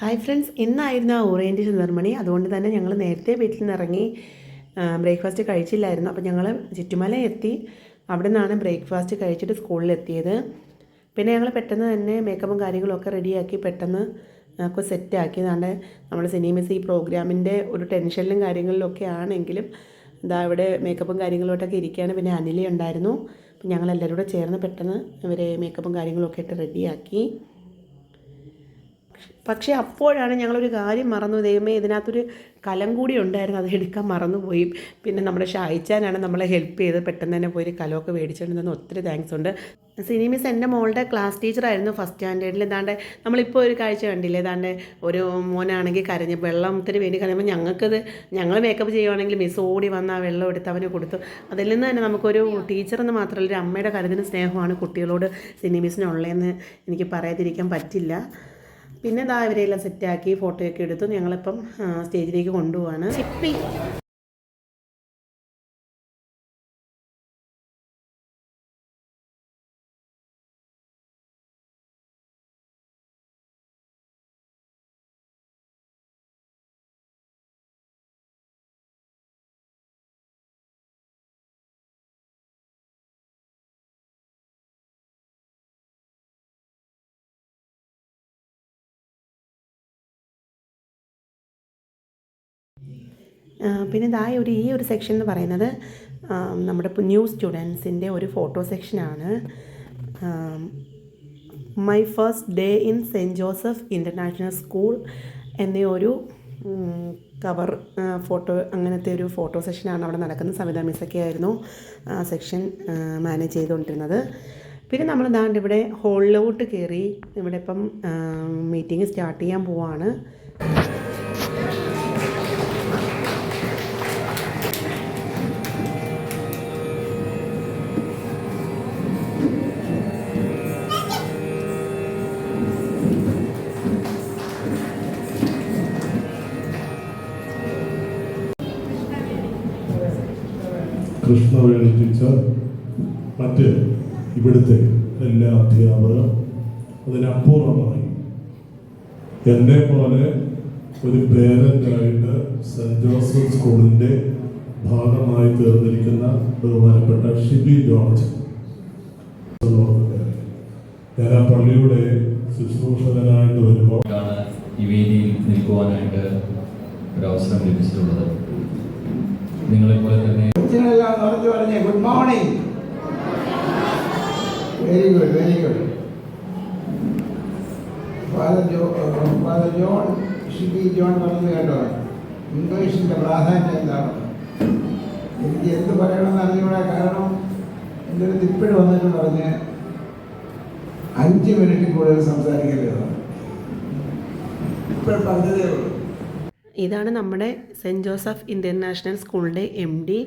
Hi friends ഇന്നായിരുന്നു ആ orientation നിർമ്മണി അതുകൊണ്ട് തന്നെ ഞങ്ങൾ നേരത്തെ വീട്ടിൽ നിന്ന് ഇറങ്ങി ബ്രേക്ക്ഫാസ്റ്റ് കഴിച്ചില്ലായിരുന്നു. അപ്പോൾ ഞങ്ങൾ ചുറ്റുമല എത്തി. അവിടെ നിന്നാണ് ബ്രേക്ക്ഫാസ്റ്റ് കഴിച്ചിട്ട് സ്കൂളിൽ എത്തിയത്. പിന്നെ ഞങ്ങൾ പെട്ടെന്ന് തന്നെ മേക്കപ്പും കാര്യങ്ങളൊക്കെ റെഡിയാക്കി പെട്ടെന്ന് ഒക്കെ സെറ്റാക്കി അതാണ്ട് നമ്മൾ സിനിമസ് ഈ പ്രോഗ്രാമിന്റെ ഒരു ടെൻഷനിലും കാര്യങ്ങളിലൊക്കെ ആണെങ്കിലും ഇതാ ഇവിടെ മേക്കപ്പും കാര്യങ്ങളോട്ടൊക്കെ ഇരിക്കുകയാണ് പിന്നെ അനില ഉണ്ടായിരുന്നു ഞങ്ങളെല്ലാവരും കൂടെ ചേർന്ന് പെട്ടെന്ന് ഇവരെ മേക്കപ്പും കാര്യങ്ങളൊക്കെ ഇട്ട് റെഡിയാക്കി പക്ഷേ അപ്പോഴാണ് ഞങ്ങളൊരു കാര്യം മറന്നു. ദൈവമേ ഇതിനകത്തൊരു കലം കൂടി ഉണ്ടായിരുന്നു. അത് എടുക്കാൻ മറന്നുപോയി. പിന്നെ നമ്മുടെ ഷായിച്ചാനാണ് നമ്മളെ ഹെൽപ്പ് ചെയ്ത് പെട്ടെന്ന് തന്നെ പോയി കലമൊക്കെ മേടിച്ചുകൊണ്ട് തന്നെ ഒത്തിരി താങ്ക്സ് ഉണ്ട്. സിനിമിസ് എന്റെ മോളുടെ ക്ലാസ് ടീച്ചറായിരുന്നു ഫസ്റ്റ് സ്റ്റാൻഡേർഡിൽ ഏതാണ്ട് നമ്മളിപ്പോൾ ഒരു കാഴ്ച കണ്ടില്ലേ? ഏതാണ്ട് ഒരു മോനാണെങ്കിൽ കരഞ്ഞ് വെള്ളത്തിന് വേണ്ടി കരയുമ്പോൾ ഞങ്ങൾക്കത് ഞങ്ങൾ മേക്കപ്പ് ചെയ്യുവാണെങ്കിൽ മിസ് ഓടി വന്ന് ആ വെള്ളം എടുത്ത് അവന് കൊടുത്തു. അതിൽ നിന്ന് തന്നെ നമുക്കൊരു ടീച്ചറെന്ന് മാത്രമല്ല ഒരു അമ്മയുടെ കരുതിന് സ്നേഹമാണ് കുട്ടികളോട് സിനിമീസിനുള്ളതെന്ന് എനിക്ക് പറയാതിരിക്കാൻ പറ്റില്ല. പിന്നെ ദാ ഇവരെല്ലാം സെറ്റാക്കി ഫോട്ടോയൊക്കെ എടുത്തു ഞങ്ങളിപ്പം സ്റ്റേജിലേക്ക് കൊണ്ടുപോവാണ്. ചിപ്പി പിന്നെ ഇതായ ഒരു ഈ ഒരു സെക്ഷൻ എന്ന് പറയുന്നത് നമ്മുടെ ന്യൂ സ്റ്റുഡൻസിന്റെ ഒരു ഫോട്ടോ സെക്ഷനാണ് my first day in saint Joseph international school എന്ന ഒരു കവർ ഫോട്ടോ അങ്ങനത്തെ ഒരു ഫോട്ടോ സെക്ഷനാണ് അവിടെ നടക്കുന്ന സവിത മിസ്സൊക്കെ ആയിരുന്നു ആ സെക്ഷൻ മാനേജ് ചെയ്തുകൊണ്ടിരുന്നത്. പിന്നെ നമ്മൾ ദാണ്ട് ഇവിടെ ഹോളിലോട്ട് കയറി ഇവിടെ ഇപ്പം മീറ്റിംഗ് സ്റ്റാർട്ട് ചെയ്യാൻ പോവാണ്. കൃഷ്ണവേണി ടീച്ചർ മറ്റ് ഇവിടുത്തെ എല്ലാ അധ്യാപകരും അതിനപ്പുറമായി എന്നെ പോലെ ഒരു പേരന്റായിട്ട് സെന്റ് ജോസഫ് സ്കൂളിന്റെ ഭാഗമായി തീർന്നിരിക്കുന്ന ബഹുമാനപ്പെട്ട ഷിബി ജോർജ്. ഞാൻ ആ പള്ളിയുടെ ശുശ്രൂഷകനായിട്ട് വരുമ്പോൾ ഈ വേദിയിൽ നിൽക്കുവാനായിട്ട് ഒരു അവസരം ലഭിച്ചിട്ടുള്ളത്. നിങ്ങളെപ്പോലെ തന്നെ കൊച്ചുങ്ങളെല്ലാം നിറഞ്ഞു പറഞ്ഞേ good morning very good very good father Jo father John Shibi John പറഞ്ഞു കേട്ടോ ഇംഗ്ലീഷിന്റെ പ്രാധാന്യം എന്താണ്? എനിക്ക് എന്ത് പറയണമെന്ന് അറിഞ്ഞൂടെ കാരണം എന്റെ ഒരു തിപ്പിട് വന്നിട്ട് പറഞ്ഞ് അഞ്ച് മിനിറ്റ് കൂടുതൽ സംസാരിക്കരുത്. ഇപ്പോൾ പറഞ്ഞതേ ഉള്ളൂ. ഇതാണ് നമ്മുടെ സെന്റ് ജോസഫ് ഇന്റർനാഷണൽ സ്കൂളിന്റെ M D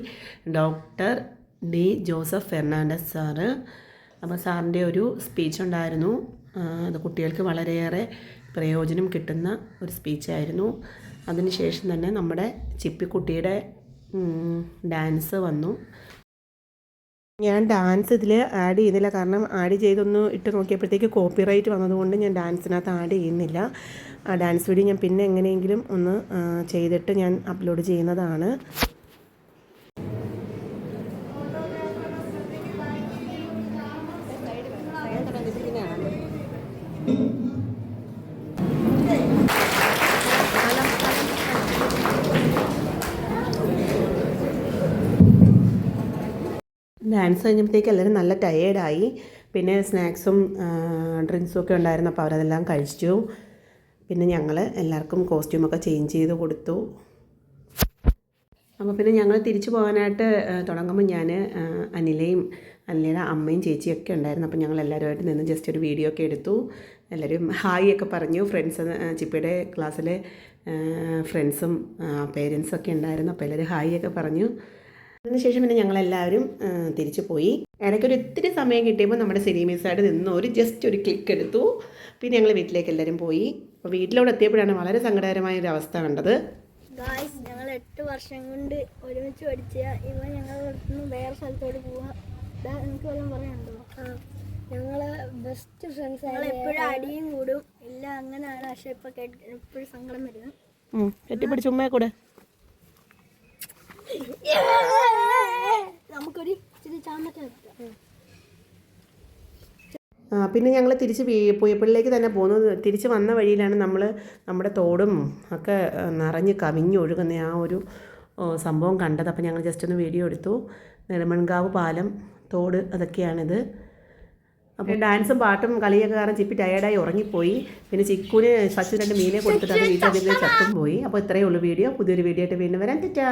doctor D Joseph Fernandes sir. അപ്പോൾ സാറിന്റെ ഒരു സ്പീച്ച് ഉണ്ടായിരുന്നു. അത് കുട്ടികൾക്ക് വളരെയേറെ പ്രയോജനം കിട്ടുന്ന ഒരു സ്പീച്ചായിരുന്നു അതിനുശേഷം തന്നെ നമ്മുടെ ചിപ്പിക്കുട്ടിയുടെ ഡാൻസ് വന്നു. ഞാൻ ഡാൻസ് ഇതിൽ ആഡ് ചെയ്യുന്നില്ല. കാരണം ആഡ് ചെയ്തൊന്ന് ഇട്ട് നോക്കിയപ്പോഴത്തേക്ക് കോപ്പിറൈറ്റ് വന്നതുകൊണ്ട് ഞാൻ ഡാൻസിനകത്ത് ആഡ് ചെയ്യുന്നില്ല. ആ ഡാൻസ് വീഡിയോ ഞാൻ പിന്നെ എങ്ങനെയെങ്കിലും ഒന്ന് ചെയ്തിട്ട് ഞാൻ അപ്ലോഡ് ചെയ്യുന്നതാണ്. ഡാൻസ് കഴിഞ്ഞപ്പോഴത്തേക്ക് എല്ലാവരും നല്ല ടയേർഡായി പിന്നെ സ്നാക്സും ഡ്രിങ്ക്സും ഒക്കെ ഉണ്ടായിരുന്നു. അപ്പോൾ അവരതെല്ലാം കഴിച്ചു. പിന്നെ ഞങ്ങൾ എല്ലാവർക്കും കോസ്റ്റ്യൂമൊക്കെ ചേഞ്ച് ചെയ്ത് കൊടുത്തു. അപ്പോൾ പിന്നെ ഞങ്ങൾ തിരിച്ചു പോകാനായിട്ട് തുടങ്ങുമ്പോൾ ഞാൻ അനിലയും അനിലയുടെ അമ്മയും ചേച്ചിയൊക്കെ ഉണ്ടായിരുന്നു. അപ്പോൾ ഞങ്ങൾ എല്ലാവരുമായിട്ട് നിന്ന് ജസ്റ്റ് ഒരു വീഡിയോ ഒക്കെ എടുത്തു. എല്ലാവരും ഹായ് ഒക്കെ പറഞ്ഞു. ഫ്രണ്ട്സ് ചിപ്പിയുടെ ക്ലാസ്സിലെ ഫ്രണ്ട്സും പേരൻസും ഒക്കെ ഉണ്ടായിരുന്നു. അപ്പോൾ എല്ലാവരും ഹായ് ഒക്കെ പറഞ്ഞു. അതിനുശേഷം പിന്നെ ഞങ്ങളെല്ലാവരും തിരിച്ചു പോയി. ഇടയ്ക്കൊരു ഒത്തിരി സമയം കിട്ടിയപ്പോൾ നമ്മുടെ സിനിമീസായിട്ട് നിന്ന് ഒരു ജസ്റ്റ് ഒരു ക്ലിക്ക് എടുത്തു. പിന്നെ ഞങ്ങൾ വീട്ടിലേക്ക് എല്ലാവരും പോയി. അപ്പോൾ വീട്ടിലോട്ട് എത്തിയപ്പോഴാണ് വളരെ സങ്കടകരമായ ഒരു അവസ്ഥ കണ്ടത്. ഗായ്സ് ഞങ്ങൾ എട്ട് വർഷം കൊണ്ട് ഒരുമിച്ച് പഠിച്ച ഇവ ഞങ്ങൾ വേറെ സ്ഥലത്തോട്ട് പോവാ. എനിക്ക് വല്ലതും പറയാനുണ്ടോ? ഞങ്ങൾ ബെസ്റ്റ് ഫ്രണ്ട്സ് ഞങ്ങൾ എപ്പോഴും അടിയും കൂടും. എല്ലാം അങ്ങനെയാണ്. പക്ഷെ ഇപ്പൊ എപ്പോഴും സങ്കടം വരുന്നത് ഉം, കെട്ടിപ്പിടിച്ച് ഉമ്മയെ കൂടെ നമുക്കൊരു ഇച്ചിരി ചാമ്പറ്റ വെക്കാം ആ, പിന്നെ ഞങ്ങൾ തിരിച്ച് പുയപ്പള്ളിയിലേക്ക് തന്നെ പോന്നു തിരിച്ച് വന്ന വഴിയിലാണ് നമ്മൾ നമ്മുടെ തോടും ഒക്കെ നിറഞ്ഞ് കവിഞ്ഞൊഴുകുന്ന ആ ഒരു സംഭവം കണ്ടത്. അപ്പോൾ ഞങ്ങൾ ജസ്റ്റ് ഒന്ന് വീഡിയോ എടുത്തു. നെടുമൺകാവ് പാലം തോട് അതൊക്കെയാണിത്. അപ്പോൾ ഡാൻസും പാട്ടും കളിയൊക്കെ കാരണം ചിപ്പി ടയേർഡായി ഉറങ്ങിപ്പോയി. പിന്നെ ചിക്കുന് സച്ചു രണ്ട് മീനെ കൊടുത്തിട്ട് അത് വീട്ടിൽ ചത്തും പോയി. അപ്പോൾ ഇത്രയേ ഉള്ളൂ വീഡിയോ പുതിയൊരു വീഡിയോ ആയിട്ട് വീണ്ടും വരാൻ തെറ്റാ